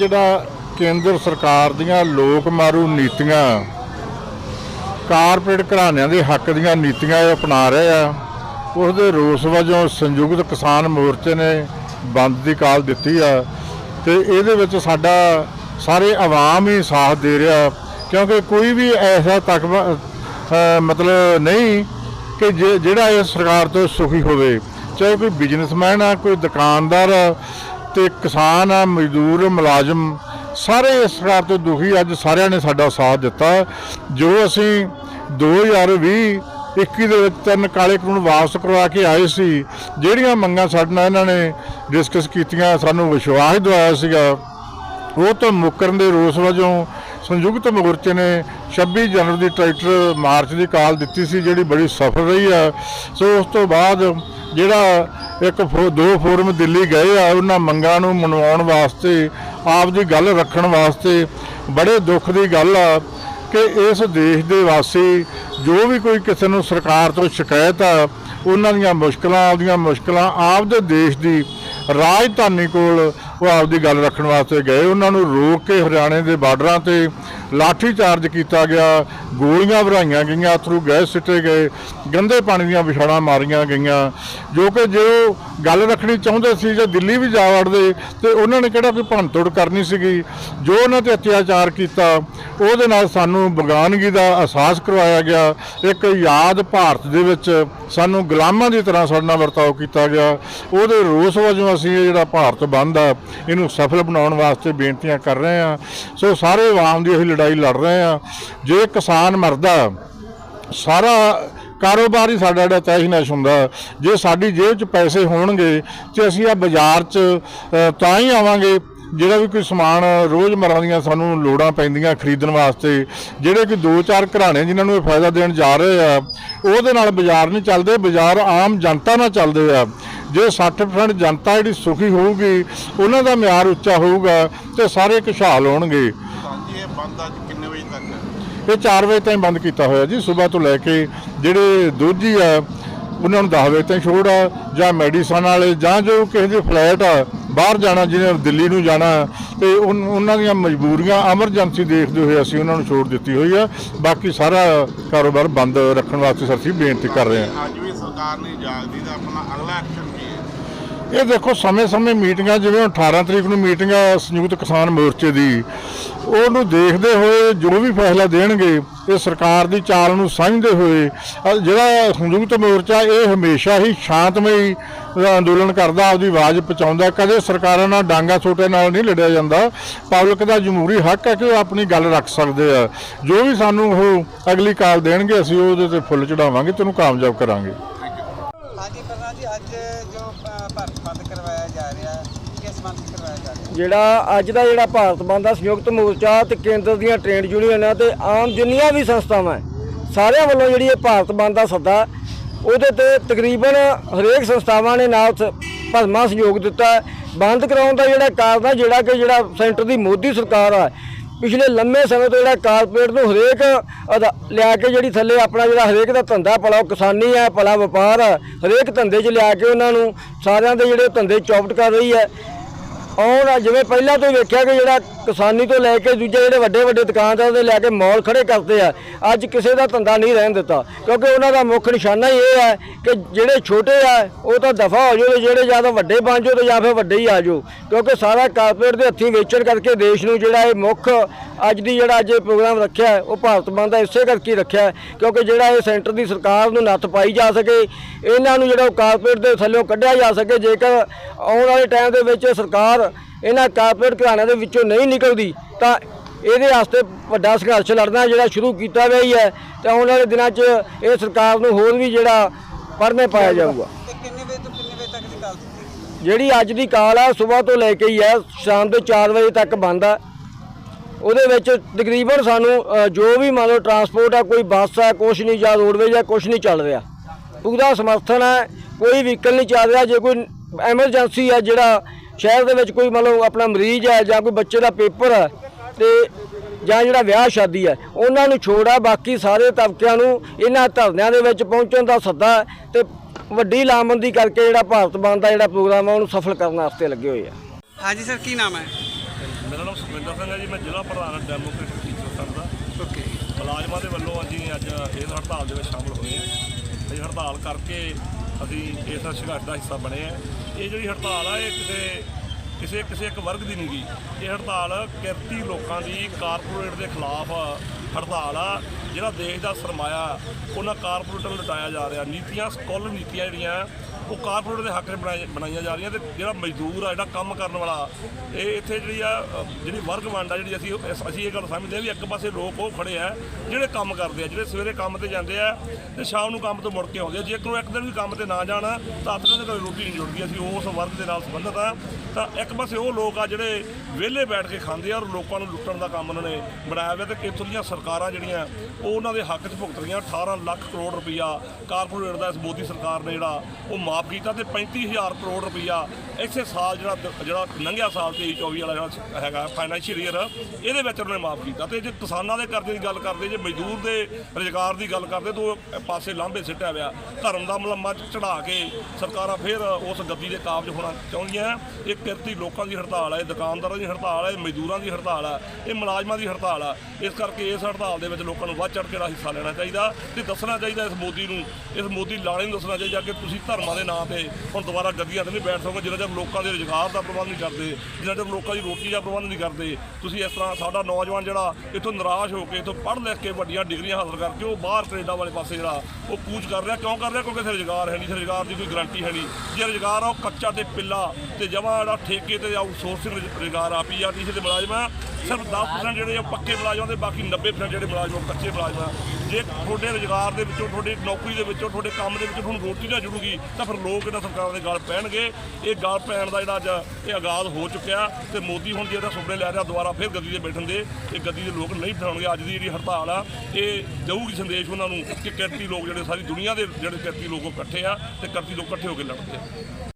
ਜਿਹੜਾ ਕੇਂਦਰ ਸਰਕਾਰ ਦੀਆਂ ਲੋਕ ਮਾਰੂ ਨੀਤੀਆਂ, ਕਾਰਪੋਰੇਟ ਘਰਾਣਿਆਂ ਦੇ ਹੱਕ ਦੀਆਂ ਨੀਤੀਆਂ ਇਹ ਅਪਣਾ ਰਹੇ ਆ ਉਸ ਦੇ ਰੋਸ ਵਜੋਂ ਸੰਯੁਕਤ ਕਿਸਾਨ ਮੋਰਚੇ ਨੇ ਬੰਦ ਦੀ ਕਾਲ ਦਿੱਤੀ ਆ ਤੇ ਇਹਦੇ ਵਿੱਚ ਸਾਡਾ ਸਾਰੇ ਆਵਾਮ ਹੀ ਸਾਥ ਦੇ ਰਿਹਾ, ਕਿਉਂਕਿ ਕੋਈ ਵੀ ਐਸਾ ਤੱਕ ਮਤਲਬ ਨਹੀਂ ਕਿ ਜੇ- ਜਿਹੜਾ ਇਹ ਸਰਕਾਰ ਤੋਂ ਸੁਖੀ ਹੋਵੇ, ਚਾਹੇ ਕੋਈ ਬਿਜ਼ਨਸਮੈਨ ਆ, ਕੋਈ ਦੁਕਾਨਦਾਰ ਆ ਤੇ ਕਿਸਾਨ ਆ ਮਜ਼ਦੂਰ, ਮੁਲਾਜ਼ਮ ਸਾਰੇ ਇਸ ਸਰਕਾਰ ਤੋਂ ਦੁਖੀ ਅੱਜ ਸਾਰਿਆਂ ਨੇ ਸਾਡਾ ਸਾਥ ਦਿੱਤਾ। ਜੋ ਅਸੀਂ 2020 21 ਦੇ ਵਿੱਚ ਤਿੰਨ ਕਾਲੇ ਕਾਨੂੰਨ ਵਾਪਸ ਕਰਵਾ ਕੇ ਆਏ ਸੀ, ਜਿਹੜੀਆਂ ਮੰਗਾਂ ਸਾਡੇ ਨਾਲ ਇਹਨਾਂ ਨੇ ਡਿਸਕਸ ਕੀਤੀਆਂ, ਸਾਨੂੰ ਵਿਸ਼ਵਾਸ ਦਿਵਾਇਆ ਸੀਗਾ, ਉਹ ਤੋਂ ਮੁਕਰਨ ਦੇ ਰੋਸ ਵਜੋਂ ਸੰਯੁਕਤ ਮੋਰਚੇ ਨੇ 26 ਜਨਵਰੀ ਦੀ ਟਰੈਕਟਰ ਮਾਰਚ ਦੀ ਕਾਲ ਦਿੱਤੀ ਸੀ, ਜਿਹੜੀ ਬੜੀ ਸਫਲ ਰਹੀ ਆ। ਸੋ ਉਸ ਤੋਂ ਬਾਅਦ ਜਿਹੜਾ ਇੱਕ ਫੋ- ਦੋ ਫੋਰਮ ਦਿੱਲੀ ਗਏ ਆ, ਉਹਨਾਂ ਮੰਗਾਂ ਨੂੰ ਮਨਵਾਉਣ ਵਾਸਤੇ, ਆਪ ਦੀ ਗੱਲ ਰੱਖਣ ਵਾਸਤੇ। ਬੜੇ ਦੁੱਖ ਦੀ ਗੱਲ ਆ ਕਿ ਇਸ ਦੇਸ਼ ਦੇ ਵਾਸੀ ਜੋ ਵੀ ਕੋਈ ਕਿਸੇ ਨੂੰ ਸਰਕਾਰ ਤੋਂ ਸ਼ਿਕਾਇਤ ਆ, ਉਹਨਾਂ ਦੀਆਂ ਮੁਸ਼ਕਲਾਂ, ਆਪਦੀਆਂ ਮੁਸ਼ਕਲਾਂ ਆਪ ਦੇ ਦੇਸ਼ ਦੀ ਰਾਜਧਾਨੀ ਕੋਲ ਉਹ ਆਪਦੀ ਗੱਲ ਰੱਖਣ ਵਾਸਤੇ ਗਏ। ਉਹਨਾਂ ਨੂੰ ਰੋਕ ਕੇ ਹਰਿਆਣੇ ਦੇ ਬਾਰਡਰਾਂ ਤੇ ਲਾਠੀ ਚਾਰਜ ਕੀਤਾ ਗਿਆ। ਗੋਲੀਆਂ ਭਰਾਈਆਂ ਗਈਆਂ, ਅਥਰੂ ਗੈਸ ਸਿੱਟੇ ਗਏ, ਗੰਦੇ ਪਾਣੀ ਦੀਆਂ ਵਿਛਾੜਾਂ ਮਾਰੀਆਂ ਗਈਆਂ। ਜੋ ਕਿ ਜੇ ਉਹ ਗੱਲ ਰੱਖਣੀ ਚਾਹੁੰਦੇ ਸੀ ਜਾਂ ਦਿੱਲੀ ਵੀ ਜਾ ਵੜਦੇ, ਤੇ ਉਹਨਾਂ ਨੇ ਕਿਹੜਾ ਕੋਈ ਭੰਨਤੋੜ ਕਰਨੀ ਸੀਗੀ। ਜੋ ਉਹਨਾਂ ਤੇ ਅਤਿਆਚਾਰ ਕੀਤਾ, ਉਹਦੇ ਨਾਲ ਸਾਨੂੰ ਬਗਾਨਗੀ ਦਾ ਅਹਿਸਾਸ ਕਰਵਾਇਆ ਗਿਆ। ਇੱਕ ਯਾਦ ਭਾਰਤ ਦੇ ਵਿੱਚ ਸਾਨੂੰ ਗੁਲਾਮਾਂ ਦੀ ਤਰ੍ਹਾਂ ਸਾਡੇ ਨਾਲ ਵਰਤਾਓ ਕੀਤਾ ਗਿਆ। ਉਹਦੇ ਰੋਸ ਵਜੋਂ ਅਸੀਂ ਇਹ ਜਿਹੜਾ ਭਾਰਤ ਬੰਦ ਆ, ਇਹਨੂੰ ਸਫਲ ਬਣਾਉਣ ਵਾਸਤੇ ਬੇਨਤੀਆਂ ਕਰ ਰਹੇ ਹਾਂ। ਸੋ ਸਾਰੇ ਆਵਾਮ ਦੀ ਅਸੀਂ ਲੜਾਈ ਲੜ ਰਹੇ ਹਾਂ। ਜੇ ਕਿਸਾਨ ਮਰਦਾ, ਸਾਰਾ ਕਾਰੋਬਾਰ ਹੀ ਸਾਡਾ ਜਿਹੜਾ ਤਹਿਸ਼-ਨਹਿਸ਼ ਹੁੰਦਾ। ਜੇ ਸਾਡੀ ਜੇਬ 'ਚ ਪੈਸੇ ਹੋਣਗੇ, ਤੇ ਅਸੀਂ ਆ ਬਾਜ਼ਾਰ 'ਚ ਤਾਂ ਹੀ ਆਵਾਂਗੇ। ਜਿਹੜਾ ਵੀ ਕੋਈ ਸਮਾਨ ਰੋਜ਼ਮਰਾਂ ਦੀਆਂ ਸਾਨੂੰ ਲੋੜਾਂ ਪੈਂਦੀਆਂ ਖਰੀਦਣ ਵਾਸਤੇ, ਜਿਹੜੇ ਕਿ ਦੋ ਚਾਰ ਘਰਾਣੇ ਜਿਨ੍ਹਾਂ ਨੂੰ ਇਹ ਫਾਇਦਾ ਦੇਣ ਜਾ ਰਹੇ ਆ, ਉਹਦੇ ਨਾਲ ਬਾਜ਼ਾਰ ਨਹੀਂ ਚੱਲਦੇ। ਬਾਜ਼ਾਰ ਆਮ ਜਨਤਾ ਨਾਲ ਚੱਲਦੇ ਆ। ਜੇ 60% ਜਨਤਾ ਜਿਹੜੀ ਸੁਖੀ ਹੋਊਗੀ, ਉਹਨਾਂ ਦਾ ਮਿਆਰ ਉੱਚਾ ਹੋਊਗਾ ਤੇ ਸਾਰੇ ਖੁਸ਼ਹਾਲ ਹੋਣਗੇ। ਹਾਂਜੀ, ਇਹ ਬੰਦ ਅੱਜ ਇਹ 4 ਵਜੇ ਤਾਈਂ ਬੰਦ ਕੀਤਾ ਹੋਇਆ ਜੀ। ਸਵੇਰ ਤੋਂ ਲੈ ਕੇ ਜਿਹੜੇ ਦੂਜੀ ਆ, ਉਹਨਾਂ ਨੂੰ 10 ਵਜੇ ਤਾਈਂ ਛੋੜ ਆ, ਜਾਂ ਮੈਡੀਸਨ ਵਾਲੇ, ਜਾਂ ਜੋ ਕਿਸੇ ਦੀ ਫਲੈਟ ਆ, ਬਾਹਰ ਜਾਣਾ, ਜਿਹਨੇ ਦਿੱਲੀ ਨੂੰ ਜਾਣਾ, ਤੇ ਉਨ- ਉਹਨਾਂ ਦੀਆਂ ਮਜਬੂਰੀਆਂ ਐਮਰਜੈਂਸੀ ਦੇਖਦੇ ਹੋਏ ਅਸੀਂ ਉਹਨਾਂ ਨੂੰ ਛੋੜ ਦਿੱਤੀ ਹੋਈ ਆ। ਬਾਕੀ ਸਾਰਾ ਕਾਰੋਬਾਰ ਬੰਦ ਰੱਖਣ ਵਾਸਤੇ ਸਰ ਅਸੀਂ ਬੇਨਤੀ ਕਰ ਰਹੇ ਹਾਂ। ਅੱਜ ਵੀ ਸਰਕਾਰ ਨਹੀਂ ਜਾਗਦੀ ਤਾਂ ਆਪਣਾ ਅਗਲਾ ਐਕਸ਼ਨ ਇਹ ਦੇਖੋ ਸਮੇਂ-ਸਮੇਂ ਮੀਟਿੰਗਾਂ, ਜਿਵੇਂ ਹੁਣ 18 ਤਰੀਕ ਨੂੰ ਮੀਟਿੰਗ ਆ ਸੰਯੁਕਤ ਕਿਸਾਨ ਮੋਰਚੇ ਦੀ, ਉਹਨੂੰ ਦੇਖਦੇ ਹੋਏ ਜੋ ਵੀ ਫੈਸਲਾ ਦੇਣਗੇ, ਇਹ ਸਰਕਾਰ ਦੀ ਚਾਲ ਨੂੰ ਸਮਝਦੇ ਹੋਏ ਜਿਹੜਾ ਸੰਯੁਕਤ ਮੋਰਚਾ, ਇਹ ਹਮੇਸ਼ਾ ਹੀ ਸ਼ਾਂਤਮਈ ਅੰਦੋਲਨ ਕਰਦਾ, ਆਪਦੀ ਆਵਾਜ਼ ਪਹੁੰਚਾਉਂਦਾ। ਕਦੇ ਸਰਕਾਰਾਂ ਨਾਲ ਡਾਂਗਾ ਛੋਟੇ ਨਾਲ ਨਹੀਂ ਲੜਿਆ ਜਾਂਦਾ। ਪਬਲਿਕ ਦਾ ਜਮਹੂਰੀ ਹੱਕ ਹੈ ਕਿ ਉਹ ਆਪਣੀ ਗੱਲ ਰੱਖ ਸਕਦੇ ਆ। ਜੋ ਵੀ ਸਾਨੂੰ ਉਹ ਅਗਲੀ ਕਾਲ ਦੇਣਗੇ, ਅਸੀਂ ਉਹਦੇ ਤੇ ਫੁੱਲ ਚੜਾਵਾਂਗੇ ਤੇ ਉਹਨੂੰ ਕਾਮਯਾਬ ਕਰਾਂਗੇ ਹਾਂਜੀ ਪ੍ਰਧਾਨ ਜੀ ਅੱਜ ਜੋ ਅ, ਭਾਰਤ ਬੰਦ ਕਰਵਾਇਆ ਜਾ ਰਿਹਾ ਹੈ ਕਿਸ ਬੰਦ ਕਰਵਾਇਆ ਜਾ ਰਿਹਾ ਜਿਹੜਾ ਅੱਜ ਦਾ ਜਿਹੜਾ ਭਾਰਤ ਬੰਦ ਦਾ ਸੰਯੁਕਤ ਮੋਰਚਾ ਤੇ ਕੇਂਦਰ ਦੀਆਂ ਟ੍ਰੇਡ ਯੂਨੀਅਨਾਂ ਤੇ ਆਮ ਜਿੰਨੀਆਂ ਵੀ ਸੰਸਥਾਵਾਂ ਸਾਰਿਆਂ ਵੱਲੋਂ ਜਿਹੜੀ ਇਹ ਭਾਰਤ ਬੰਦ ਦਾ ਸੱਦਾ ਉਹਦੇ ਤੇ ਤਕਰੀਬਨ ਹਰੇਕ ਸੰਸਥਾਵਾਂ ਨੇ ਨਾਲ ਸ- ਭਰਮਾ ਸਹਿਯੋਗ ਦਿੱਤਾ ਬੰਦ ਕਰਾਉਣ ਦਾ ਜਿਹੜਾ ਕਾਰਨ ਆ ਜਿਹੜਾ ਕਿ ਜਿਹੜਾ ਸੈਂਟਰ ਦੀ ਮੋਦੀ ਸਰਕਾਰ ਆ, ਪਿਛਲੇ ਲੰਮੇ ਸਮੇਂ ਤੋਂ ਜਿਹੜਾ ਕਾਰਪੋਰੇਟ ਨੂੰ ਹਰੇਕ ਅਦਾ- ਲਿਆ ਕੇ ਜਿਹੜੀ ਥੱਲੇ ਆਪਣਾ ਜਿਹੜਾ ਹਰੇਕ ਦਾ ਧੰਦਾ ਭਲਾ, ਉਹ ਕਿਸਾਨੀ ਹੈ, ਭਲਾ ਵਪਾਰ ਆ ਹਰੇਕ ਧੰਦੇ 'ਚ ਲਿਆ ਕੇ ਉਹਨਾਂ ਨੂੰ ਸਾਰਿਆਂ ਦੇ ਜਿਹੜੇ ਧੰਦੇ ਚੌਪਟ ਕਰ ਰਹੀ ਹੈ। ਔਰ ਜਿਵੇਂ ਪਹਿਲਾਂ ਤੋਂ ਹੀ ਵੇਖਿਆ ਕਿ ਜਿਹੜਾ ਕਿਸਾਨੀ ਤੋਂ ਲੈ ਕੇ ਦੂਜੇ ਜਿਹੜੇ ਵੱਡੇ ਵੱਡੇ ਦੁਕਾਨਦਾਰ ਦੇ ਲੈ ਕੇ ਮਾਲ ਖੜੇ ਕਰਦੇ ਆ। ਅੱਜ ਕਿਸੇ ਦਾ ਧੰਦਾ ਨਹੀਂ ਰਹਿਣ ਦਿੱਤਾ। ਕਿਉਂਕਿ ਉਹਨਾਂ ਦਾ ਮੁੱਖ ਨਿਸ਼ਾਨਾ ਹੀ ਇਹ ਹੈ ਕਿ ਜਿਹੜੇ ਛੋਟੇ ਆ, ਉਹ ਤਾਂ ਦਫਾ ਹੋ ਜਾਓ ਤੇ ਜਿਹੜੇ ਜ਼ਿਆਦਾ ਵੱਡੇ ਬਣ ਜਾਓ ਤੇ ਜਾਂ ਫਿਰ ਵੱਡੇ ਹੀ ਆ ਜਾਓ। ਕਿਉਂਕਿ ਸਾਰਾ ਕਾਰਪੋਰੇਟ ਦੇ ਹੱਥੀਂ ਵੇਚਣ ਕਰਕੇ ਦੇਸ਼ ਨੂੰ ਜਿਹੜਾ ਇਹ ਮੁੱਖ ਅੱਜ ਦੀ ਜਿਹੜਾ ਅੱਜ ਇਹ ਪ੍ਰੋਗਰਾਮ ਰੱਖਿਆ, ਉਹ ਭਾਰਤ ਬੰਦ ਦਾ ਇਸੇ ਕਰਕੇ ਰੱਖਿਆ। ਕਿਉਂਕਿ ਜਿਹੜਾ ਇਹ ਸੈਂਟਰ ਦੀ ਸਰਕਾਰ ਨੂੰ ਨੱਥ ਪਾਈ ਜਾ ਸਕੇ, ਇਹਨਾਂ ਨੂੰ ਜਿਹੜਾ ਉਹ ਕਾਰਪੋਰੇਟ ਦੇ ਥੱਲੇੋਂ ਕੱਢਿਆ ਜਾ ਸਕੇ, ਜੇਕਰ ਆਉਣ ਵਾਲੇ ਟਾਈਮ ਦੇ ਵਿੱਚ ਸਰਕਾਰ ਇਹਨਾਂ ਕਾਰਪੋਰੇਟ ਘਰਾਣਿਆਂ ਦੇ ਵਿੱਚੋਂ ਨਹੀਂ ਨਿਕਲਦੀ ਤਾਂ ਇਹਦੇ ਵਾਸਤੇ ਵੱਡਾ ਸੰਘਰਸ਼ ਲੜਨਾ ਜਿਹੜਾ ਸ਼ੁਰੂ ਕੀਤਾ ਗਿਆ ਹੀ ਹੈ ਤੇ ਆਉਣ ਵਾਲੇ ਦਿਨਾਂ 'ਚ ਇਹ ਸਰਕਾਰ ਨੂੰ ਹੋਰ ਵੀ ਜਿਹੜਾ ਪਰਨੇ ਪਾਇਆ ਜਾਊਗਾ। ਤੇ ਕਿੰਨੇ ਵਜੇ ਤੋਂ ਕਿੰਨੇ ਵਜੇ ਤੱਕ ਦੀ ਕਾਲ ਦਿੱਤੀ ਗਈ ਜਿਹੜੀ ਅੱਜ ਦੀ ਕਾਲ ਆ ਸਵੇਰ ਤੋਂ ਲੈ ਕੇ ਹੀ ਹੈ ਸ਼ਾਮ ਦੇ 4 ਵਜੇ ਤੱਕ ਬੰਦ ਆ। ਉਹਦੇ ਵਿੱਚ ਤਕਰੀਬਨ ਸਾਨੂੰ ਜੋ ਵੀ ਮੰਨ ਲਓ ਟਰਾਂਸਪੋਰਟ ਆ ਕੋਈ ਬੱਸ ਆ ਕੁਛ ਨਹੀਂ ਜਾਂ ਰੋਡਵੇਜ ਆ ਕੁਛ ਨਹੀਂ ਚੱਲ ਰਿਹਾ। ਪੂਰਾ ਸਮਰਥਨ ਹੈ ਕੋਈ ਵਹੀਕਲ ਨਹੀਂ ਚੱਲ ਰਿਹਾ ਜੇ ਕੋਈ ਐਮਰਜੈਂਸੀ ਆ ਜਿਹੜਾ ਸ਼ਹਿਰ ਦੇ ਵਿੱਚ ਕੋਈ ਮੰਨ ਲਓ ਆਪਣਾ ਮਰੀਜ਼ ਹੈ ਜਾਂ ਕੋਈ ਬੱਚੇ ਦਾ ਪੇਪਰ ਹੈ ਤੇ ਜਾਂ ਜਿਹੜਾ ਵਿਆਹ ਸ਼ਾਦੀ ਹੈ ਉਹਨਾਂ ਨੂੰ ਛੋੜਾ ਬਾਕੀ ਸਾਰੇ ਤਬਕਿਆਂ ਨੂੰ ਇਹਨਾਂ ਧਰਨਿਆਂ ਦੇ ਵਿੱਚ ਪਹੁੰਚਣ ਦਾ ਸੱਦਾ ਹੈ ਤੇ ਵੱਡੀ ਲਾਮਬੰਦੀ ਕਰਕੇ ਜਿਹੜਾ ਭਾਰਤ ਬੰਦ ਦਾ ਜਿਹੜਾ ਪ੍ਰੋਗਰਾਮ ਹੈ ਉਹਨੂੰ ਸਫਲ ਕਰਨ ਵਾਸਤੇ ਲੱਗੇ ਹੋਏ ਆ। ਹਾਂਜੀ ਸਰ ਕੀ ਨਾਮ ਹੈ? ਮੇਰਾ ਨਾਮ ਸੁਖਵਿੰਦਰ ਸਿੰਘ ਹੈ ਜੀ ਮੈਂ ਜ਼ਿਲ੍ਹਾ ਪ੍ਰਧਾਨ ਡੈਮੋਕ੍ਰੇਟਿਕ ਟੀਚਰ ਸੰਘ ਦਾ। ਓਕੇ। ਮੁਲਾਜ਼ਮਾਂ ਦੇ ਵੱਲੋਂ ਅਸੀਂ ਅੱਜ ਇਸ ਹੜਤਾਲ ਦੇ ਵਿੱਚ ਸ਼ਾਮਲ ਹੋਏ ਹਾਂ। ਇਹ ਹੜਤਾਲ ਕਰਕੇ ਅਸੀਂ ਇਸ ਸੰਘਰਸ਼ ਦਾ ਹਿੱਸਾ ਬਣੇ ਆ ਇਹ ਜਿਹੜੀ ਹੜਤਾਲ ਆ ਇਹ ਕਿਸੇ ਕਿਸੇ ਕਿਸੇ ਇੱਕ ਵਰਗ ਦੀ ਨਹੀਂ ਗੀ ਇਹ ਹੜਤਾਲ ਕਿਰਤੀ ਲੋਕਾਂ ਦੀ ਕਾਰਪੋਰੇਟ ਦੇ ਖਿਲਾਫ ਹੜਤਾਲ ਆ, ਜਿਹੜਾ ਦੇਸ਼ ਦਾ ਸਰਮਾਇਆ, ਉਹਨਾਂ ਕਾਰਪੋਰੇਟਾਂ ਨੂੰ ਲਟਾਇਆ ਜਾ ਰਿਹਾ। ਨੀਤੀਆਂ ਸਕੋਲ ਨੀਤੀਆਂ ਜਿਹੜੀਆਂ ਉਹ ਕਾਰਪੋਰੇਟ ਦੇ ਹੱਕ 'ਚ ਬਣਾਈ- ਬਣਾਈਆਂ ਜਾ ਰਹੀਆਂ ਤੇ ਜਿਹੜਾ ਮਜ਼ਦੂਰ ਆ ਜਿਹੜਾ ਕੰਮ ਕਰਨ ਵਾਲਾ ਇਹ ਇੱਥੇ ਜਿਹੜੀ ਆ ਅ, ਜਿਹੜੀ ਵਰਗ ਵੰਡ ਆ ਜਿਹੜੀ ਅਸੀਂ ਇਸ- ਅਸੀਂ ਇਹ ਗੱਲ ਸਮਝਦੇ ਆ ਵੀ ਇੱਕ ਪਾਸੇ ਲੋਕ ਉਹ ਖੜੇ ਆ ਜਿਹੜੇ ਕੰਮ ਕਰਦੇ ਆ ਜਿਹੜੇ ਸਵੇਰੇ ਕੰਮ ਤੇ ਜਾਂਦੇ ਆ ਤੇ ਸ਼ਾਮ ਨੂੰ ਕੰਮ ਤੋਂ ਮੁੜ ਕੇ ਆਉਂਦੇ ਆ। ਜੇਕਰ ਉਹ ਇੱਕ ਦਿਨ ਵੀ ਕੰਮ ਤੇ ਨਾ ਜਾਣ ਤਾਂ ਆਪਣੇ ਦੇ ਘਰੇ ਰੋਟੀ ਨਹੀਂ ਜੁੜਦੀ। ਅਸੀਂ ਉਸ ਵਰਗ ਦੇ ਨਾਲ ਸੰਬੰਧਿਤ ਆ। ਤਾਂ ਇੱਕ ਪਾਸੇ ਉਹ ਲੋਕ ਆ ਜਿਹੜੇ ਵਿਹਲੇ ਬੈਠ ਕੇ ਖਾਂਦੇ ਆ ਔਰ ਲੋਕਾਂ ਨੂੰ ਲੁੱਟਣ ਦਾ ਕੰਮ ਉਹਨਾਂ ਨੇ ਬਣਾਇਆ ਹੋਇਆ ਤੇ ਇੱਥੋਂ ਦੀਆਂ ਸਰਕਾਰਾਂ ਜਿਹੜੀਆਂ ਉਹ ਉਹਨਾਂ ਦੇ ਹੱਕ 'ਚ ਭੁਗਤ ਰਹੀਆਂ। 18 ਲੱਖ ਕਰੋੜ ਰੁਪਈਆ ਕਾਰਪੋਰੇਟ ਦਾ ਇਸ ਮੋਦੀ ਸਰਕਾਰ ਨੇ ਜਿਹੜਾ ਉਹ ਮਾਫ ਕੀਤਾ ਤੇ 35000 ਕਰੋੜ ਰੁਪਇਆ ਇਸੇ ਸਾਲ ਜਿਹੜਾ ਦ- ਜਿਹੜਾ ਲੰਘਿਆ ਸਾਲ 23 24 ਵਾਲਾ ਜਿਹੜਾ ਹੈਗਾ ਫਾਈਨੈਂਸ਼ੀਅਲ ਈਅਰ ਇਹਦੇ ਵਿੱਚ ਉਹਨਾਂ ਨੇ ਮਾਫ ਕੀਤਾ। ਤੇ ਜੇ ਕਿਸਾਨਾਂ ਦੇ ਕਰਜ਼ੇ ਦੀ ਗੱਲ ਕਰਦੇ, ਜੇ ਮਜ਼ਦੂਰ ਦੇ ਰੁਜ਼ਗਾਰ ਦੀ ਗੱਲ ਕਰਦੇ ਤਾਂ ਉਹ ਪਾਸੇ ਲਾਂਭੇ ਸਿੱਟਿਆ ਹੋਇਆ। ਧਰਮ ਦਾ ਮਲੰਮਾ ਚੜਾ ਕੇ ਸਰਕਾਰਾਂ ਫਿਰ ਉਸ ਗੱਦੀ ਦੇ ਕਾਬਜ ਹੋਣਾ ਚਾਹੁੰਦੀਆਂ। ਇਹ ਕਿਰਤੀ ਲੋਕਾਂ ਦੀ ਹੜਤਾਲ ਹੈ ਦੁਕਾਨਦਾਰਾਂ ਦੀ ਹੜਤਾਲ ਹੈ ਮਜ਼ਦੂਰਾਂ ਦੀ ਹੜਤਾਲ ਹੈ ਇਹ ਮੁਲਾਜ਼ਮਾਂ ਦੀ ਹੜਤਾਲ ਹੈ ਇਸ ਕਰਕੇ ਇਸ ਹੜਤਾਲ ਦੇ ਵਿੱਚ ਲੋਕਾਂ ਨੂੰ ਵੱਧ ਚੜ ਕੇ ਦਾ ਹਿੱਸਾ ਲੈਣਾ ਚਾਹੀਦਾ ਤੇ ਦੱਸਣਾ ਚਾਹੀਦਾ ਇਸ ਮੋਦੀ ਨੂੰ, ਇਸ ਮੋਦੀ ਲਾਣੇ ਨੂੰ ਦੱਸਣਾ ਚਾਹੀਦਾ ਕਿ ਤੁਸੀਂ ਧਰਮਾਂ ਦੇ ਨਾਂ ਤੇ ਹੁਣ ਦੁਬਾਰਾ ਗੱਦੀਆਂ ਤੇ ਨਹੀਂ ਬੈਠ ਸਕੋਗੇ ਜਿੰਨਾ ਲੋਕਾਂ ਦੇ ਰੁਜ਼ਗਾਰ ਦਾ ਪ੍ਰਬੰਧ ਨਹੀਂ ਕਰਦੇ, ਜਿੰਨਾ ਚਿਰ ਲੋਕਾਂ ਦੀ ਰੋਟੀ ਦਾ ਪ੍ਰਬੰਧ ਨਹੀਂ ਕਰਦੇ, ਤੁਸੀਂ ਇਸ ਤਰ੍ਹਾਂ ਸਾਡਾ ਨੌਜਵਾਨ ਜਿਹੜਾ ਇੱਥੋਂ ਨਿਰਾਸ਼ ਹੋ ਕੇ ਇੱਥੋਂ ਪੜ੍ਹ ਲਿਖ ਕੇ ਵੱਡੀਆਂ ਡਿਗਰੀਆਂ ਹਾਸਲ ਕਰਕੇ ਉਹ ਬਾਹਰ ਕੈਨੇਡਾ ਵਾਲੇ ਪਾਸੇ ਜਿਹੜਾ ਉਹ ਕੂਚ ਕਰ ਰਿਹਾ, ਕਿਉਂ ਕਰ ਰਿਹਾ? ਕਿਉਂਕਿ ਇੱਥੇ ਰੁਜ਼ਗਾਰ ਹੈ ਨਹੀਂ, ਇੱਥੇ ਰੁਜ਼ਗਾਰ ਦੀ ਕੋਈ ਗਾਰੰਟੀ ਹੈ ਨਹੀਂ। ਜੇ ਰੁਜ਼ਗਾਰ ਆ, ਉਹ ਕੱਚਾ ਤੇ ਪਿੱਲਾ ਤੇ ਜਮਾ ਜਿਹੜਾ ਠੇਕੇ ਤੇ ਆਊਟਸੋਰਸਿੰਗ ਰੁਜ਼ਗਾਰ ਆ ਪੀਆਰਟੀਸੀ ਦੇ ਮੁਲਾਜ਼ਮ ਆ ਸਿਰਫ 10% ਜਿਹੜੇ ਆ ਪੱਕੇ ਮੁਲਾਜ਼ਮ ਦੇ, ਬਾਕੀ 90% ਜਿਹੜੇ ਮੁਲਾਜ਼ਮ ਆ ਕੱਚੇ ਮੁਲਾਜ਼ਮ। ਆ ਜੇ ਤੁਹਾਡੇ ਰੁਜ਼ਗਾਰ ਦੇ ਵਿੱਚੋਂ, ਤੁਹਾਡੀ ਨੌਕਰੀ ਦੇ ਵਿੱਚੋਂ, ਤੁਹਾਡੇ ਕੰਮ ਦੇ ਵਿੱਚੋਂ ਤੁਹਾਨੂੰ ਰੋਟੀ ਨਾ ਜੁੜੂਗੀ, ਤਾਂ ਫਿਰ ਲੋਕ ਇਹਨਾਂ ਸਰਕਾਰਾਂ ਦੇ ਗਲ ਪੈਣਗੇ। ਇਹ ਗਲ ਪੈਣ ਦਾ ਜਿਹੜਾ ਅੱਜ ਇਹ ਆਗਾਜ਼ ਹੋ ਚੁੱਕਿਆ ਤੇ ਮੋਦੀ ਹੁਣ ਜਿਹੜਾ ਸੁਪਨੇ ਲੈ ਰਿਹਾ, ਦੁਬਾਰਾ ਫਿਰ ਗੱਦੀ ਤੇ ਬੈਠਣ ਦੇ ਇਹ ਗੱਦੀ ਦੇ ਲੋਕ ਨਹੀਂ ਬਿਠਾਉਣਗੇ। ਅੱਜ ਦੀ ਜਿਹੜੀ ਹੜਤਾਲ ਆ, ਇਹ ਦੇਊਗੀ ਸੰਦੇਸ਼ ਉਹਨਾਂ ਨੂੰ ਕਿ ਕਿਰਤੀ ਲੋਕ ਜਿਹੜੇ ਸਾਰੀ ਦੁਨੀਆ ਦੇ ਜਿਹੜੇ ਕਿਰਤੀ ਲੋਕ ਉਹ ਇਕੱਠੇ ਆ ਤੇ ਕਿਰਤੀ ਲੋਕ ਇਕੱਠੇ ਹੋ ਕੇ ਲੜਦੇ ਆ।